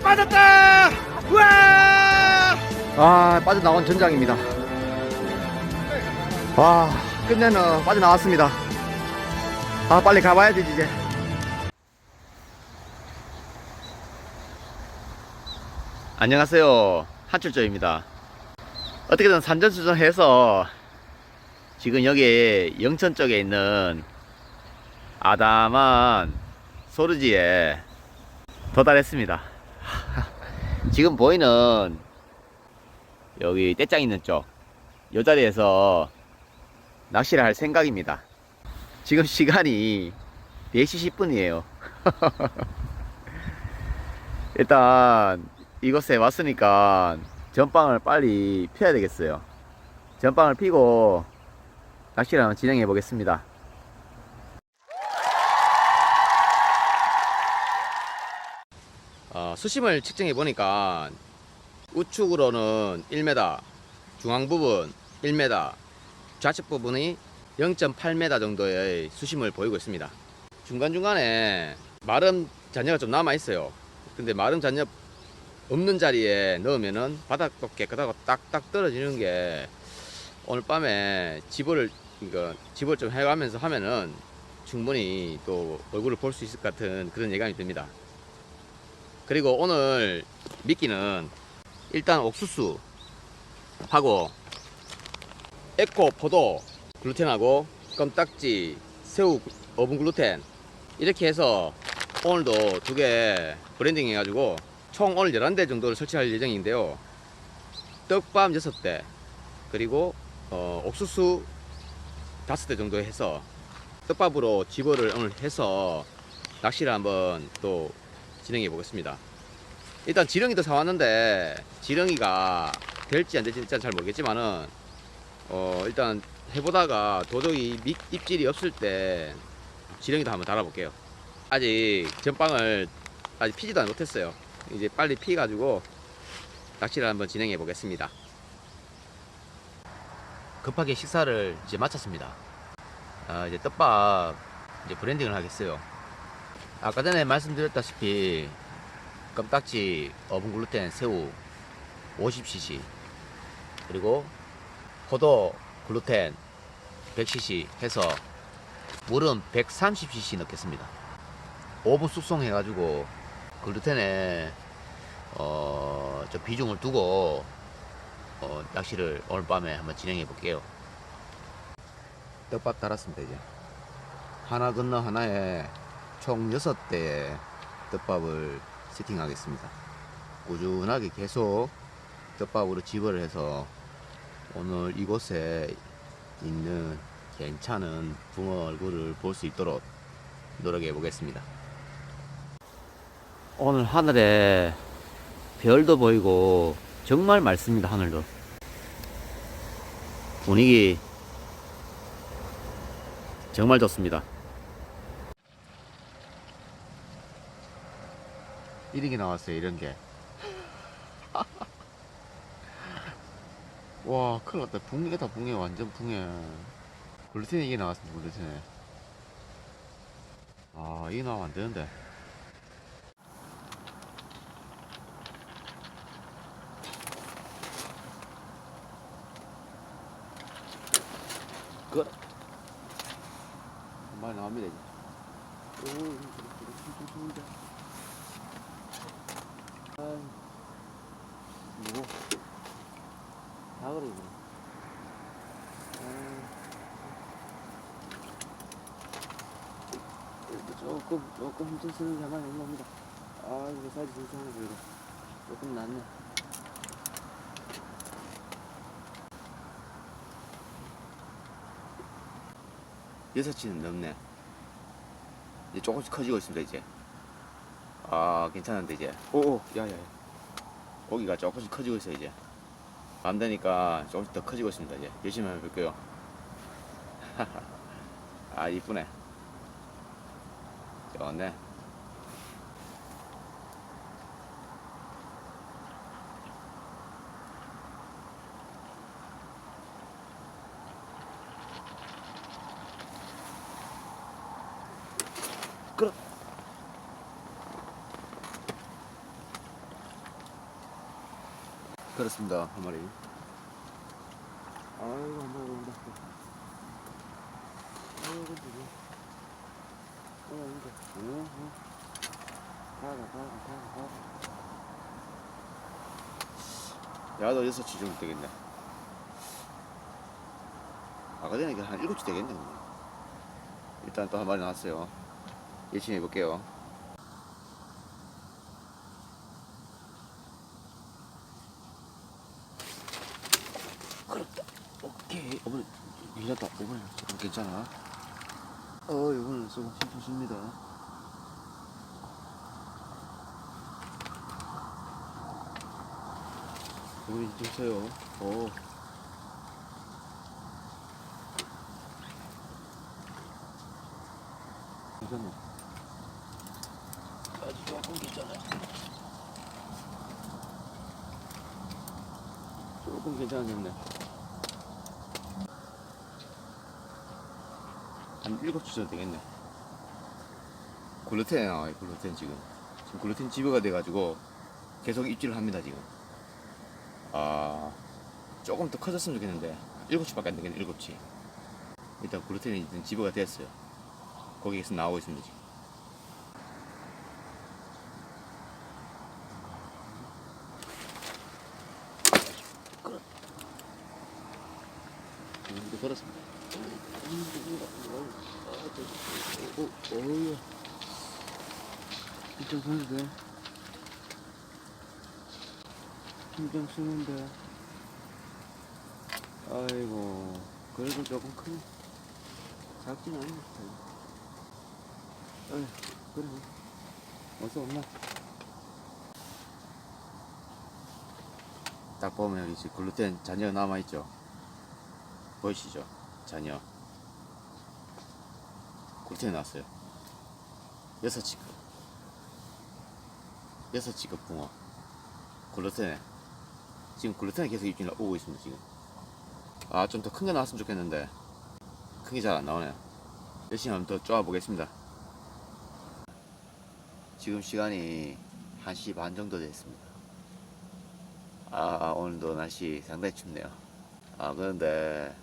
빠졌다! 우와! 아 빠져나온 전장입니다. 와 끝내는 빠져나왔습니다. 아 빨리 가봐야 되지 이제. 안녕하세요. 한출조입니다. 어떻게든 산전수전해서 지금 여기 영천 쪽에 있는 아담한 소르지에 도달했습니다 지금 보이는 여기 떼짱 있는 쪽, 요 자리에서 낚시를 할 생각입니다. 지금 시간이 4시 10분이에요. 일단 이곳에 왔으니까 전방을 빨리 펴야 되겠어요. 전방을 피고 낚시를 한번 진행해 보겠습니다. 어, 수심을 측정해 보니까 우측으로는 1m, 중앙 부분 1m, 좌측 부분이 0.8m 정도의 수심을 보이고 있습니다. 중간중간에 마름 잔여가 좀 남아 있어요. 근데 마름 잔여 없는 자리에 넣으면은 바닥도 깨끗하고 딱딱 떨어지는 게 오늘 밤에 집을 이거 집을 좀 해가면서 하면은 충분히 또 얼굴을 볼 수 있을 것 같은 그런 예감이 듭니다. 그리고 오늘 미끼는 일단 옥수수 하고 에코 포도 글루텐하고 껌딱지 새우 어분 글루텐 이렇게 해서 오늘도 두 개 브랜딩 해가지고 총 오늘 11대 정도를 설치할 예정인데요. 떡밥 6대 그리고 어, 옥수수 5대 정도 해서 떡밥으로 집어를 오늘 해서 낚시를 한번 또 진행해 보겠습니다. 일단 지렁이도 사왔는데 지렁이가 될지 안 될지 일단 잘 모르겠지만은 어 일단 해보다가 도저히 밑 입질이 없을 때 지렁이도 한번 달아볼게요. 아직 전방을 아직 피지도 못했어요. 이제 빨리 피 가지고 낚시를 한번 진행해 보겠습니다. 급하게 식사를 이제 마쳤습니다. 아 이제 떡밥 이제 브랜딩을 하겠어요 아까 전에 말씀드렸다시피 껌딱지 어분 글루텐 새우 50cc 그리고 포도 글루텐 100cc 해서 물은 130cc 넣겠습니다. 5분 숙성해 가지고 글루텐에 어, 저 비중을 두고 어, 낚시를 오늘 밤에 한번 진행해 볼게요. 떡밥 달았습니다 이제. 하나 건너 하나에 총 6대의 떡밥을 세팅하겠습니다. 꾸준하게 계속 떡밥으로 집어를 해서 오늘 이곳에 있는 괜찮은 붕어 얼굴을 볼 수 있도록 노력해 보겠습니다. 오늘 하늘에 별도 보이고 정말 맑습니다. 하늘도 분위기 정말 좋습니다. 이런 게 나왔어요 이런 게 와, 큰일 났다. 붕해다, 붕해. 완전 붕해. 글루텐 이게 나왔습니다, 글루텐에. 아, 이게 나오면 안 되는데. 그, 많이 나옵니다, 이제. 오, 이거 좋은데. 아, 누구? 다 이거. 아, 조금 조금 힘좀 쓰는 자만 올라옵니다. 아 이거 사이즈 진짜 하나 보이고 조금 낫네. 여섯 치는 넘네. 이제 조금씩 커지고 있습니다 이제. 아 괜찮은데 이제. 오오 야야야. 고기가 조금씩 커지고 있어 이제. 밤 되니까 조금씩 더 커지고 있습니다 이제. 열심히 한번 해볼게요. 아 이쁘네. 좋네 그렇습니다 한 마리. 아이고 한 마리 온다 아이고 지금 어 온다 어, 어. 가라 가라 가라 가라 야도 여섯 치 정도 되겠네. 아까 전에 한 일곱 치 되겠네. 일단 또 한 마리 나왔어요. 열심히 해볼게요 그렇다 오케이 어머니 밀렸다. 어머니 잠깐 괜찮아. 어 이거는 조금 힘드십니다. 어머니 좀 쳐요. 어. 괜찮아. 아주 조금 괜찮아. 조금 괜찮아졌네 한 일곱 주 정도 되겠네. 글루텐 나와요 글루텐 지금. 지금 글루텐 지배가 돼가지고 계속 입질을 합니다 지금. 아 조금 더 커졌으면 좋겠는데. 일곱 치밖에 안 되겠네 일곱 치 일단 글루텐이 지배가 됐어요. 거기에서 나오고 있습니다 지금 이거 걸었습니다. 어, 어우야. 긴장 쓰는데. 긴장 쓰는데. 아이고, 그래도 조금 크네. 작진 않네. 아이, 그래. 어서 온나? 딱 보면 여기 글루텐 잔여 남아있죠? 보이시죠? 자녀 글루텐 나왔어요. 여섯 치급. 여섯 치급 붕어. 글루텐에 지금 글루텐에 계속 입질 오고 있습니다 지금. 아 좀 더 큰 게 나왔으면 좋겠는데. 큰 게 잘 안 나오네요. 열심히 한번 더 쪼아 보겠습니다. 지금 시간이 1시 반 정도 됐습니다. 아 오늘도 날씨 상당히 춥네요. 아 그런데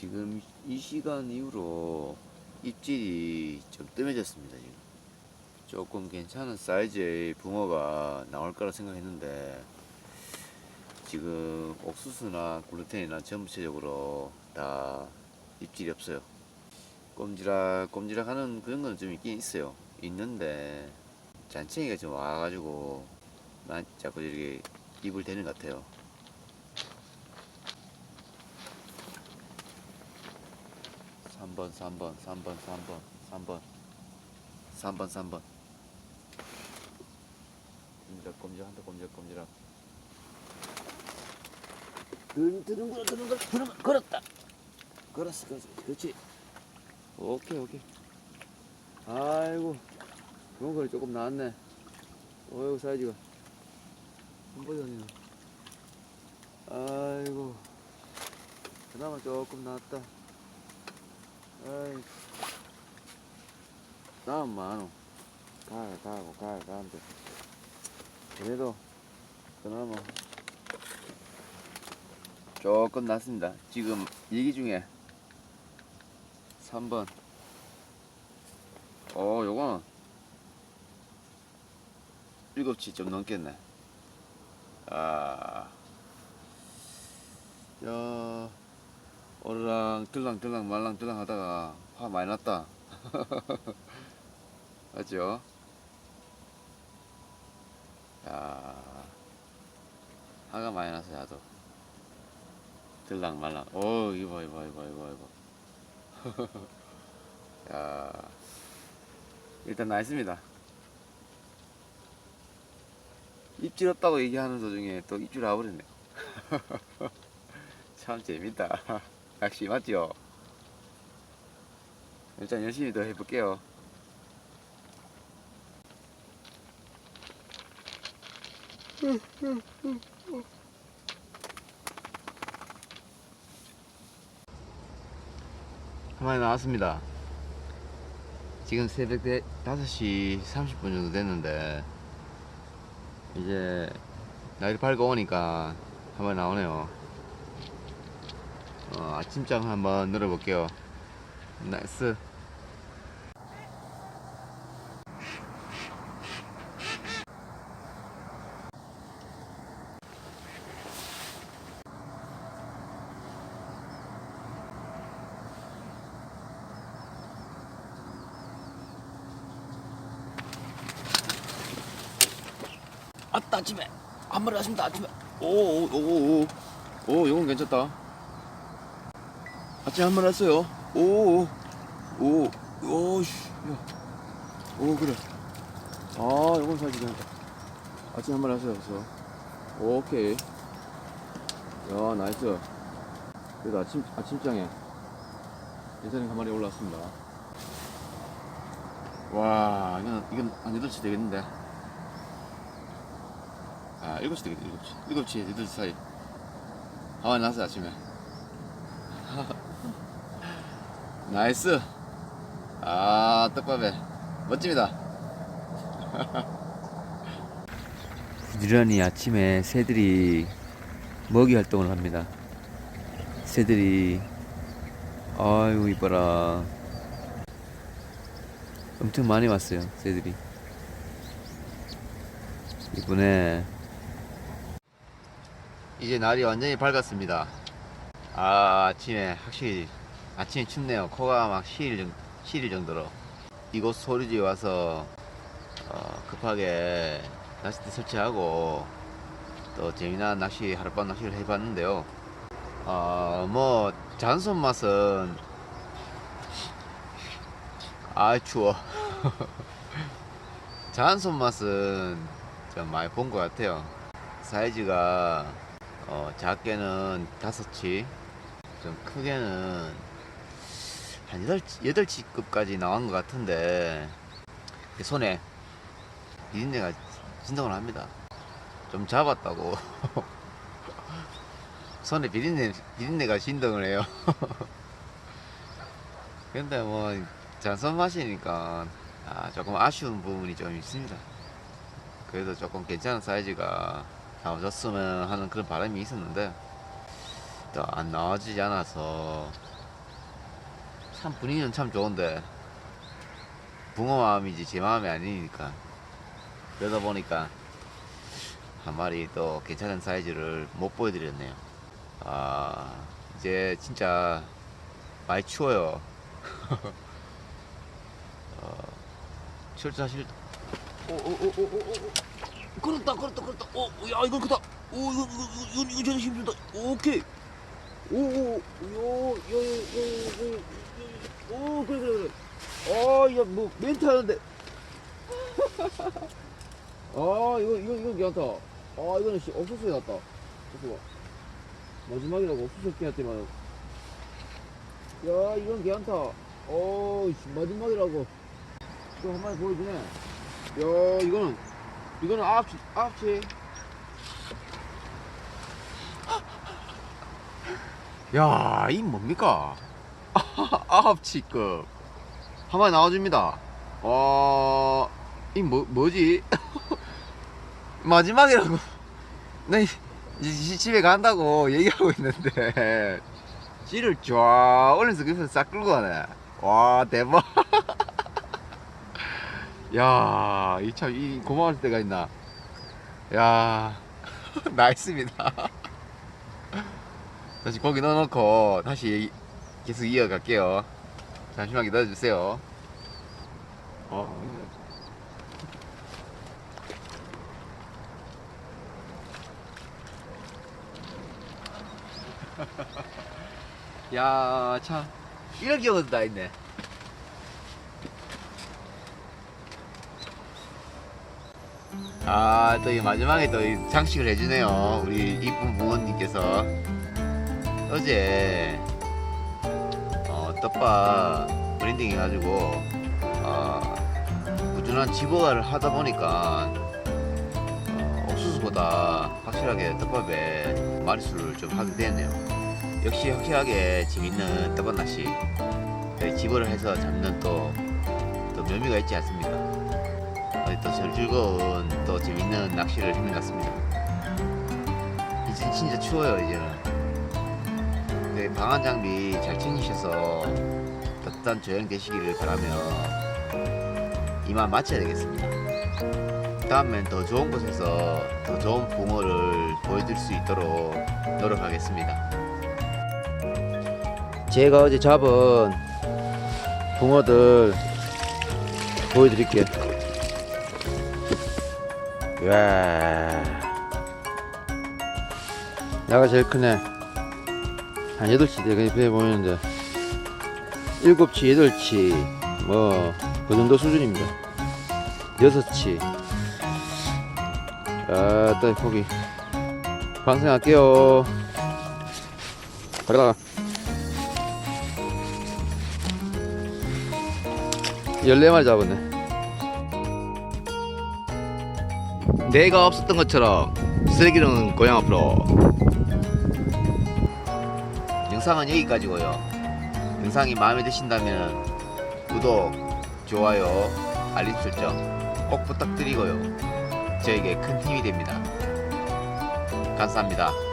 지금 이 시간 이후로 입질이 좀 뜸해졌습니다 지금. 조금 괜찮은 사이즈의 붕어가 나올 거라 생각했는데 지금 옥수수나 글루텐이나 전체적으로 다 입질이 없어요. 꼼지락 꼼지락 하는 그런 건 좀 있긴 있어요. 있는데 잔챙이가 좀 와가지고 난 자꾸 이렇게 입을 대는 것 같아요 3번, 3번, 3번, 3번, 3번, 3번, 3번. 꼼지락, 꼼지락, 한다, 꼼지락, 꼼지락. 드, 드는구나, 드는구나, 드는 걸었다. 걸었어, 걸었어. 그렇지. 오케이, 오케이. 아이고, 좋은 거 조금 나왔네. 어이구, 사이즈가. 한 번이 아니네. 아이고, 그나마 조금 나왔다. 아이, 다음 많어. 가, 가고, 가, 가는데. 그래도, 그나마, 조금 낫습니다. 지금 얘기 중에, 3번. 어, 요거는, 7치 좀 넘겠네. 아, 야. 오르랑 들랑 들랑 말랑 들랑 하다가 화 많이 났다. 맞죠? 야 화가 많이 났어 야도. 들랑 말랑. 오 이거 이거 이거 이거 이거 야 일단 나있습니다. 입질 없다고 얘기하는 도중에 또 입질 와버렸네 참 재밌다 낚시 맞죠? 일단 열심히 더 해볼게요. 한 마리 나왔습니다. 지금 새벽 5시 30분 정도 됐는데, 이제 날이 밝아 오니까 한번 나오네요. 어, 아침장 한번 늘어볼게요. 나이스. 아따 아침에 한 마리 왔습니다 아침에 오오오오오 오 이건 괜찮다 아침에 한 마리 왔어요. 오 오오오씨 오 그래. 아 이건 사실 괜찮다 아침에 한 마리 왔어요 왔어 오케이. 야 나이스. 그래도 아침 아침장에 한 마리 올라왔습니다. 와 이건 이건 한 8시 되겠는데? 아, 7시 되겠다, 7시. 7시, 8시 사이. 하와 나서 아침에. 나이스. 아, 떡밥에. 멋집니다. 부지런히 아침에 새들이 먹이 활동을 합니다. 새들이, 아유, 이뻐라. 엄청 많이 왔어요, 새들이. 이번에 이제 날이 완전히 밝았습니다. 아, 아침에 확실히 아침에 춥네요. 코가 막 시릴, 정, 시릴 정도로 이곳 소리지에 와서 어, 급하게 낚싯대 설치하고 또 재미난 낚시 하룻밤 낚시를 해봤는데요. 어, 뭐 잔손 맛은 아 추워. 잔손 맛은 좀 많이 본 것 같아요. 사이즈가 어, 작게는 다섯치, 좀 크게는 한 여덟, 여덟치급까지 나온 것 같은데 손에 비린내가 진동을 합니다. 좀 잡았다고 손에 비린내, 비린내가 진동을 해요. 근데 뭐 잔선 맛이니까 아, 조금 아쉬운 부분이 좀 있습니다. 그래도 조금 괜찮은 사이즈가 나와줬으면 하는 그런 바람이 있었는데 또 안 나와지지 않아서 참 분위기는 참 좋은데 붕어 마음이지 제 마음이 아니니까 그러다 보니까 한 마리 또 괜찮은 사이즈를 못 보여드렸네요 아 이제 진짜 많이 추워요 어, 출사실 오오오오오오 걸었다 걸었다 걸었다 오야 이거 크다 오 이거 이거 이거 이거 저는 힘들다 오케이 오오요요요요오 그래 그래 그래. 아야뭐 멘트 하는데. 아 이거 이거 이거 괜찮다. 아 이거는 씨 옥수수에 났다. 잠깐만 마지막이라고 옥수수 깨놨더만. 야 이건 괜찮다. 어 씨, 마지막이라고. 또 한 마리 보여주네. 야 이거는 이거는 아홉치 아홉치 야 이 뭡니까? 아홉 치급. 한 마리 나와줍니다. 와이 뭐 뭐지? 마지막이라고. 나 이- 이제 집에 간다고 얘기하고 있는데. 씨를 쫙 올려서 그래서 싹 끌고 가네. 와 대박. 야, 이 참, 이 고마울 때가 있나. 야, 나이스입니다. 다시 고기 넣어놓고 다시 계속 이어갈게요. 잠시만 기다려주세요. 어. 야, 참, 이런 경우도 다 있네. 아, 또 이 마지막에 또이 장식을 해주네요. 우리 이쁜 부모님께서. 어제, 어, 떡밥 브랜딩 해가지고, 어, 꾸준한 집어가를 하다 보니까, 어, 옥수수보다 확실하게 떡밥에 마리수를 좀 하게 되었네요. 역시 확실하게 재밌는 떡밥 낚시. 집어를 해서 잡는 또, 또 묘미가 있지 않습니까? 어, 또 즐거운 또 재밌는 낚시를 했는 것 같습니다. 이제 진짜 추워요 이제는. 네, 방한 장비 잘 챙기셔서 따뜻한 조형 되시기를 바라며 이만 마쳐야 되겠습니다. 다음엔 더 좋은 곳에서 더 좋은 붕어를 보여드릴 수 있도록 노력하겠습니다. 제가 어제 잡은 붕어들 보여드릴게요. 와, 야가 제일 크네. 한 8치 되게 배 보이는데 7치, 8치 뭐그 정도 수준입니다. 6치 아따 거기 방생할게요. 가라. 14마리 잡았네. 내가 없었던 것처럼 쓰레기는 고향 앞으로. 영상은 여기까지고요. 영상이 마음에 드신다면 구독, 좋아요, 알림 설정 꼭 부탁드리고요. 저에게 큰 힘이 됩니다. 감사합니다.